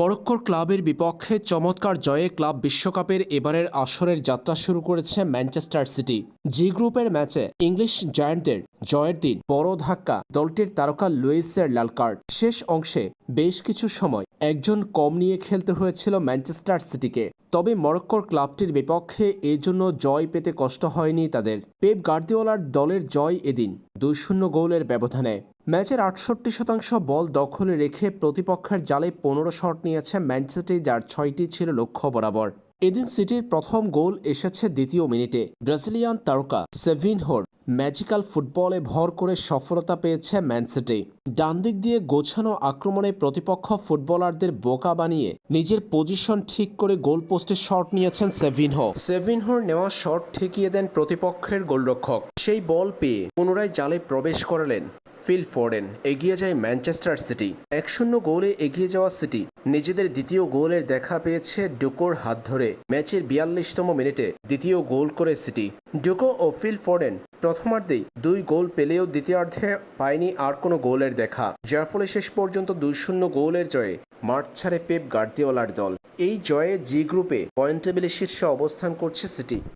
মরক্কোর ক্লাবের বিপক্ষে চমৎকার জয়ে ক্লাব বিশ্বকাপের এবারের আসরের যাত্রা শুরু করেছে ম্যানচেস্টার সিটি। জি গ্রুপের ম্যাচে ইংলিশ জায়ান্টদের জয়ের দিন বড় ধাক্কা দলটির তারকা লুইসের লাল কার্ড শেষ অংশে বেশ কিছু সময় একজন কম নিয়ে খেলতে হয়েছিল ম্যানচেস্টার সিটিকে। তবে মরক্কোর ক্লাবটির বিপক্ষে এজন্য জয় পেতে কষ্ট হয়নি তাদের। পেপ গার্দিওলার দলের জয় এদিন দুই শূন্য গোলের ব্যবধানে। ম্যাচের আটষট্টি শতাংশ বল দখলে রেখে প্রতিপক্ষের জালে পনেরো শট নিয়েছে ম্যানচেস্টার যার ছয়টি ছিল লক্ষ্য বরাবর। এদিন সিটির প্রথম গোল এসেছে দ্বিতীয় মিনিটে। ব্রাজিলিয়ান তারকা সেভিনহোর ম্যাজিক্যাল ফুটবলে ভর করে সফলতা পেয়েছে ম্যানসিটি ডান দিক দিয়ে গোছানো আক্রমণে প্রতিপক্ষ ফুটবলারদের বোকা বানিয়ে নিজের পজিশন ঠিক করে গোল পোস্টে শট নিয়েছেন সেভিনহো সেভিনহোর নেওয়া শট ঠেকিয়ে দেন প্রতিপক্ষের গোলরক্ষক। সেই বল পেয়ে পুনরায় জালে প্রবেশ করালেন ফিল ফোর্ডেন এগিয়ে যায় ম্যানচেস্টার সিটি। এক শূন্য গোলে এগিয়ে যাওয়া সিটি নিজেদের দ্বিতীয় গোলের দেখা পেয়েছে ডুকোর হাত ধরে। ম্যাচের বিয়াল্লিশতম মিনিটে দ্বিতীয় গোল করে সিটি। ডুকো ও ফিল ফোর্ডেন প্রথমার্ধেই দুই গোল পেলেও দ্বিতীয়ার্ধে পায়নি আর কোনো গোলের দেখা, যার ফলে শেষ পর্যন্ত দুই শূন্য গোলের জয়ে মাঠ ছাড়ে পেপ গার্দিওলার দল। এই জয়ে জি গ্রুপে পয়েন্ট টেবিলে শীর্ষে অবস্থান করছে সিটি।